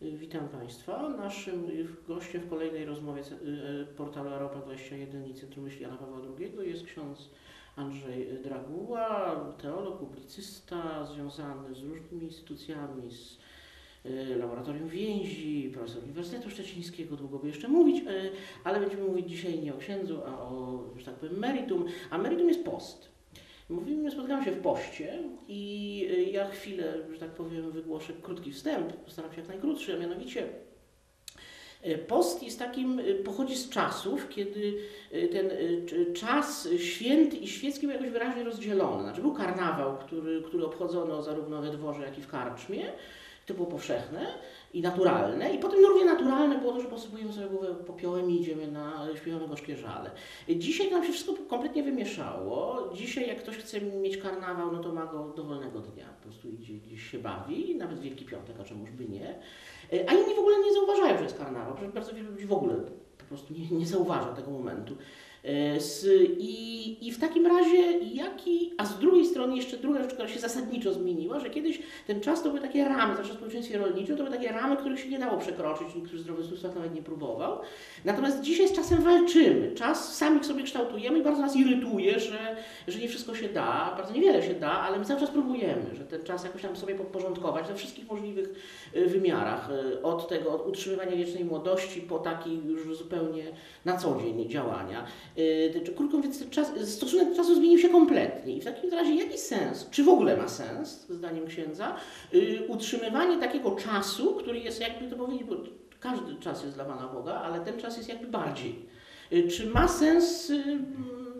Witam Państwa. Naszym gościem w kolejnej rozmowie portalu Europa 21 i Centrum Myśli Jana Pawła II jest ksiądz Andrzej Draguła, teolog, publicysta związany z różnymi instytucjami, z Laboratorium Więzi, profesor Uniwersytetu Szczecińskiego, długo by jeszcze mówić, ale będziemy mówić dzisiaj nie o księdzu, a o, że tak powiem, meritum. A meritum jest post. Mówimy, spotkamy się w poście i ja chwilę, że tak powiem, wygłoszę krótki wstęp, postaram się jak najkrótszy, a mianowicie Post jest takim, pochodzi z czasów, kiedy ten czas święty i świecki był jakoś wyraźnie rozdzielony. Znaczy był karnawał, który, który obchodzono zarówno we dworze, jak i w karczmie. To było powszechne i naturalne. I potem no, równie naturalne było to, że posypujemy sobie głowę popiołem i idziemy na, śpiewamy gorzkie żale. Dzisiaj nam się wszystko kompletnie wymieszało. Dzisiaj jak ktoś chce mieć karnawał, no to ma go dowolnego dnia. Po prostu idzie gdzieś się bawi, nawet Wielki Piątek, a czemuż by nie. A inni w ogóle nie zauważają, że jest karnawał. Bardzo wielu ludzi w ogóle po prostu nie, nie zauważa tego momentu. E, I, I w takim razie, jaki, a z drugiej strony jeszcze druga rzecz, która się zasadniczo zmieniła, że kiedyś ten czas to były takie ramy, zawsze w społeczeństwie rolniczym, to były takie ramy, których się nie dało przekroczyć, nikt zdrowy stosunek nawet nie próbował. Natomiast dzisiaj z czasem walczymy, czas sami sobie kształtujemy i bardzo nas irytuje, że, że nie wszystko się da, bardzo niewiele się da, ale my cały czas próbujemy, że ten czas jakoś tam sobie podporządkować we wszystkich możliwych e, wymiarach, e, od tego, od utrzymywania wiecznej młodości po taki już zupełnie na co dzień działania. Yy, krótko mówiąc, czas, stosunek czasu zmienił się kompletnie. I w takim razie jaki sens, czy w ogóle ma sens, zdaniem księdza, yy, utrzymywanie takiego czasu, który jest jakby to powiedzieć, bo każdy czas jest dla Pana Boga, ale ten czas jest jakby bardziej. Yy, czy ma sens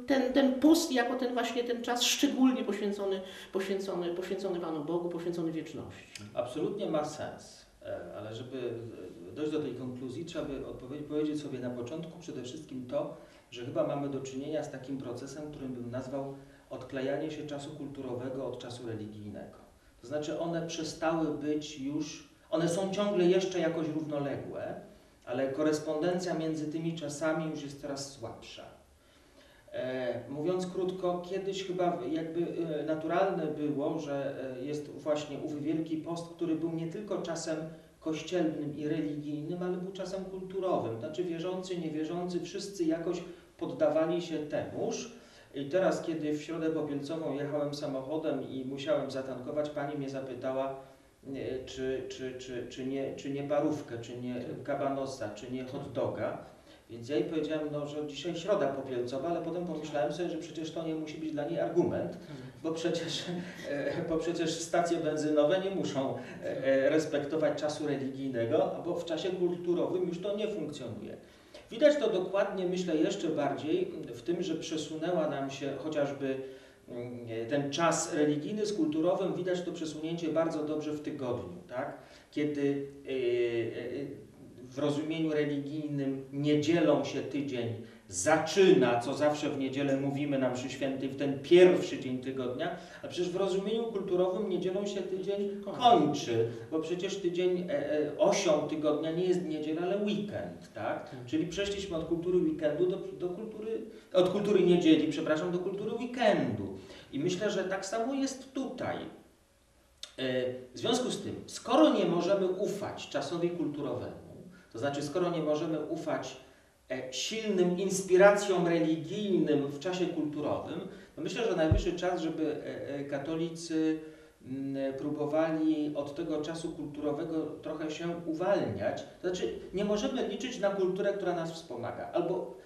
ten, ten post jako ten właśnie ten czas szczególnie poświęcony, poświęcony, poświęcony Panu Bogu, poświęcony wieczności? Absolutnie ma sens, e, ale żeby dojść do tej konkluzji, trzeba by powiedzieć sobie na początku przede wszystkim to, że chyba mamy do czynienia z takim procesem, którym bym nazwał odklejanie się czasu kulturowego od czasu religijnego. To znaczy one przestały być już, one są ciągle jeszcze jakoś równoległe, ale korespondencja między tymi czasami już jest coraz słabsza. E, mówiąc krótko, kiedyś chyba jakby e, naturalne było, że e, jest właśnie ów Wielki Post, który był nie tylko czasem kościelnym i religijnym, ale był czasem kulturowym. Znaczy wierzący, niewierzący, wszyscy jakoś poddawali się temuż. I teraz, kiedy w środę popielcową jechałem samochodem i musiałem zatankować, pani mnie zapytała, czy, czy, czy, czy, nie, czy nie parówkę, czy nie kabanosa, czy nie hot doga. Więc ja jej powiedziałem, no, że dzisiaj środa popielcowa, ale potem pomyślałem sobie, że przecież to nie musi być dla niej argument, bo przecież, e, bo przecież stacje benzynowe nie muszą e, e, respektować czasu religijnego, bo w czasie kulturowym już to nie funkcjonuje. Widać to dokładnie, myślę, jeszcze bardziej w tym, że przesunęła nam się chociażby mm, ten czas religijny z kulturowym, widać to przesunięcie bardzo dobrze w tygodniu, tak? kiedy w rozumieniu religijnym niedzielą się tydzień zaczyna, co zawsze w niedzielę mówimy nam przy świętej, w ten pierwszy dzień tygodnia, a przecież w rozumieniu kulturowym niedzielą się tydzień kończy, bo przecież tydzień, e, e, osią tygodnia nie jest niedziela, ale weekend, tak? tak? Czyli przeszliśmy od kultury weekendu do, do kultury, od kultury niedzieli, przepraszam, do kultury weekendu. I myślę, że tak samo jest tutaj. E, w związku z tym, skoro nie możemy ufać czasowi kulturowemu, to znaczy, skoro nie możemy ufać e, silnym inspiracjom religijnym w czasie kulturowym, to myślę, że najwyższy czas, żeby e, e, katolicy mm, próbowali od tego czasu kulturowego trochę się uwalniać. To znaczy, nie możemy liczyć na kulturę, która nas wspomaga. Albo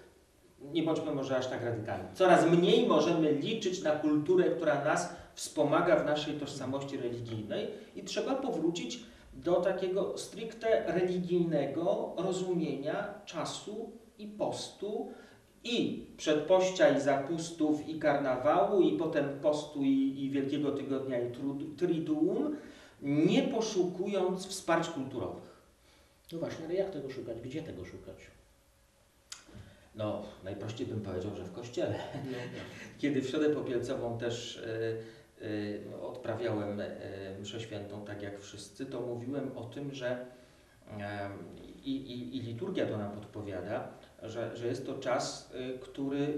nie bądźmy może aż tak radykalni. Coraz mniej możemy liczyć na kulturę, która nas wspomaga w naszej tożsamości religijnej i trzeba powrócić do takiego stricte religijnego rozumienia czasu i postu i przedpościa i zapustów i karnawału i potem postu i, i Wielkiego Tygodnia i Triduum, nie poszukując wsparć kulturowych. No właśnie, ale jak tego szukać? Gdzie tego szukać? No, najprościej bym powiedział, że w kościele. No. Kiedy w środę popielcową też Y, odprawiałem y, mszę świętą tak jak wszyscy, to mówiłem o tym, że i, i, i liturgia to nam podpowiada, że, że jest to czas, y, który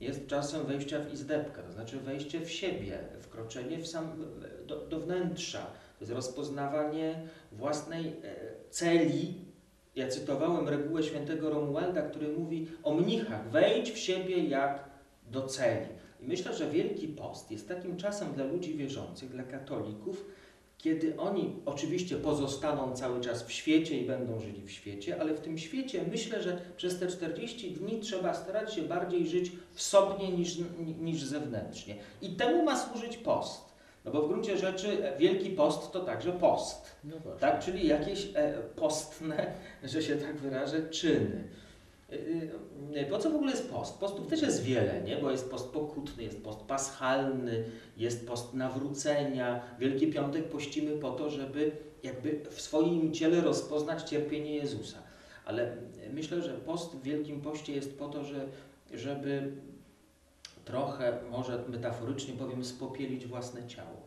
jest czasem wejścia w izdebkę, to znaczy wejście w siebie, wkroczenie w sam, do, do wnętrza. To jest rozpoznawanie własnej e, celi. Ja cytowałem regułę świętego Romualda, który mówi o mnichach, wejdź w siebie jak do celi. I myślę, że Wielki Post jest takim czasem dla ludzi wierzących, dla katolików, kiedy oni oczywiście pozostaną cały czas w świecie i będą żyli w świecie, ale w tym świecie myślę, że przez te 40 dni trzeba starać się bardziej żyć wsobnie niż, niż zewnętrznie. I temu ma służyć post. No bo w gruncie rzeczy e, Wielki Post to także post. No. Tak, czyli jakieś e, postne, że się tak wyrażę, czyny. Y, y, Po co w ogóle jest post? Postów też jest wiele, nie? bo jest post pokutny, jest post paschalny, jest post nawrócenia. Wielki Piątek pościmy po to, żeby jakby w swoim ciele rozpoznać cierpienie Jezusa. Ale myślę, że post w Wielkim Poście jest po to, że, żeby trochę, może metaforycznie powiem, spopielić własne ciało.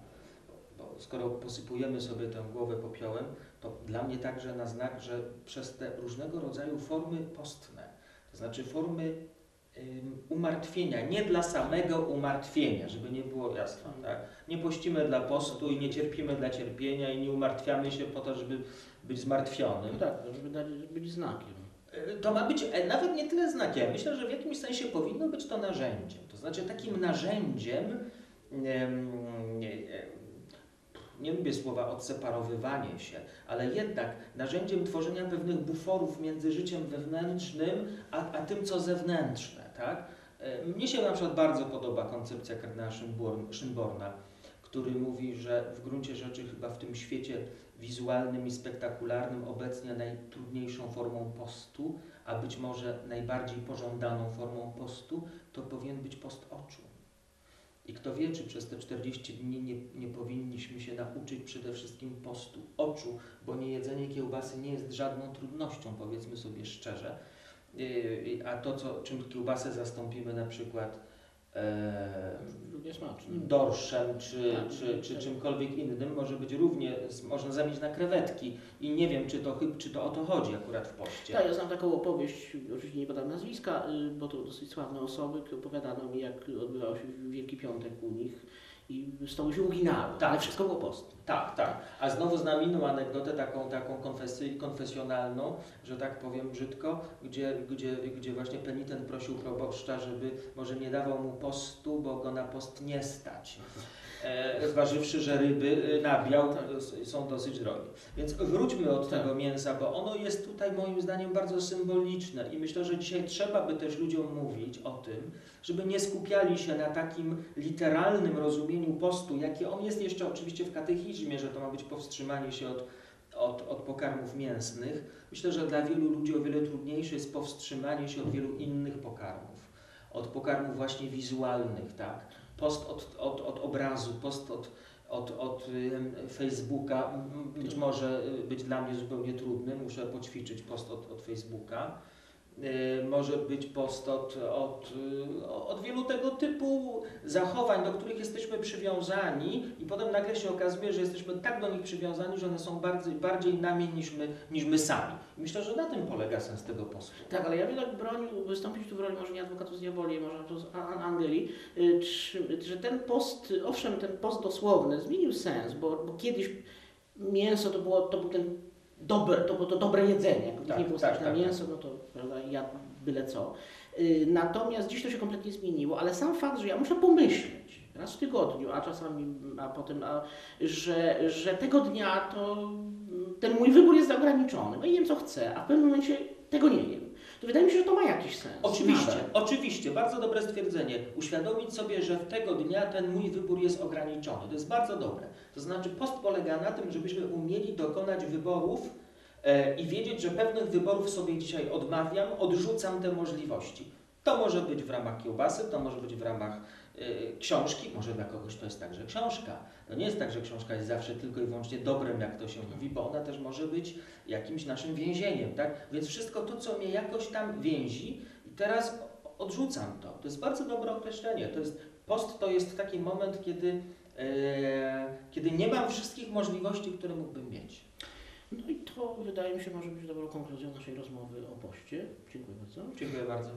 Bo skoro posypujemy sobie tę głowę popiołem, to dla mnie także na znak, że przez te różnego rodzaju formy postne, to znaczy formy umartwienia, nie dla samego umartwienia, żeby nie było jasne, tak? Nie pościmy dla postu i nie cierpimy dla cierpienia i nie umartwiamy się po to, żeby być zmartwionym. No tak, żeby dać, być znakiem. Y, To ma być e, nawet nie tyle znakiem. Myślę, że w jakimś sensie powinno być to narzędziem. To znaczy takim narzędziem, em, nie, lubię słowa odseparowywanie się, ale jednak narzędziem tworzenia pewnych buforów między życiem wewnętrznym a, a tym, co zewnętrzne. Tak? E, Mnie się na przykład bardzo podoba koncepcja kardynała Szymborn- Szymborna, który mówi, że w gruncie rzeczy chyba w tym świecie wizualnym i spektakularnym obecnie najtrudniejszą formą postu, a być może najbardziej pożądaną formą postu, to powinien być post oczu. I kto wie, czy przez te 40 dni nie, nie powinniśmy się nauczyć przede wszystkim postu oczu, bo niejedzenie kiełbasy nie jest żadną trudnością, powiedzmy sobie szczerze. Yy, A to, co, czym kiełbasę zastąpimy na przykład. Dorszem czy, Tak, czy, czy czymkolwiek innym, może być równie, można zamienić na krewetki. I nie wiem, czy to, czy to o to chodzi akurat w poście. Tak, ja znam taką opowieść, oczywiście nie podam nazwiska, y, bo to dosyć sławne osoby, które opowiadano mi, jak odbywał się Wielki Piątek u nich i stoły się uginały, Tak. ale wszystko było postne. Tak, tak. A znowu znam inną anegdotę, taką, taką konfesy, konfesjonalną, że tak powiem brzydko, gdzie, gdzie, gdzie właśnie penitent prosił proboszcza, żeby może nie dawał mu postu, bo go na post nie stać. E, zważywszy, że ryby e, nabiał Tak. są dosyć drogie. Więc wróćmy od Tak. tego mięsa, bo ono jest tutaj moim zdaniem bardzo symboliczne i myślę, że dzisiaj trzeba by też ludziom mówić o tym, żeby nie skupiali się na takim literalnym rozumieniu postu, jakie on jest jeszcze oczywiście w katechizmie, że to ma być powstrzymanie się od, od, od pokarmów mięsnych. Myślę, że dla wielu ludzi o wiele trudniejsze jest powstrzymanie się od wielu innych pokarmów, od pokarmów właśnie wizualnych, tak? Post od, od, od obrazu, post od, od, od Facebooka być może y, być dla mnie zupełnie trudny, muszę poćwiczyć post od, od Facebooka. Y, może być post od, y, od wielu tego typu zachowań, do których jesteśmy przywiązani i potem nagle się okazuje, że jesteśmy tak do nich przywiązani, że one są bardziej, bardziej nami niż my, niż my sami. Myślę, że na tym polega sens tego postu. Tak, ale ja bym tak bronił, wystąpić tu w roli może nie adwokatu z diaboli, może to z Angeli, y, czy, że ten post, owszem, ten post dosłowny zmienił sens, bo, bo kiedyś mięso to było, to był ten dobre, to to dobre jedzenie, jak Tak, nie było tak, na tak, mięso, no to prawda, jadł byle co. Y, Natomiast dziś to się kompletnie zmieniło, ale sam fakt, że ja muszę pomyśleć raz w tygodniu, a czasami, a potem, a, że, że tego dnia to ten mój wybór jest ograniczony, no i wiem co chcę, a w pewnym momencie tego nie wiem. To wydaje mi się, że to ma jakiś sens. Oczywiście, Nadal. oczywiście, bardzo dobre stwierdzenie. Uświadomić sobie, że w tego dnia ten mój wybór jest ograniczony. To jest bardzo dobre. To znaczy post polega na tym, żebyśmy umieli dokonać wyborów e, i wiedzieć, że pewnych wyborów sobie dzisiaj odmawiam, odrzucam te możliwości. To może być w ramach kiełbasy, to może być w ramach książki, może dla kogoś to jest także książka. To nie jest tak, że książka jest zawsze tylko i wyłącznie dobrem, jak to się mówi, bo ona też może być jakimś naszym więzieniem, tak? Więc wszystko to, co mnie jakoś tam więzi, i teraz odrzucam to. To jest bardzo dobre określenie. To jest, post to jest taki moment, kiedy, e, kiedy nie mam wszystkich możliwości, które mógłbym mieć. No i to wydaje mi się może być dobrą konkluzją naszej rozmowy o poście. Dziękuję bardzo. Dziękuję bardzo.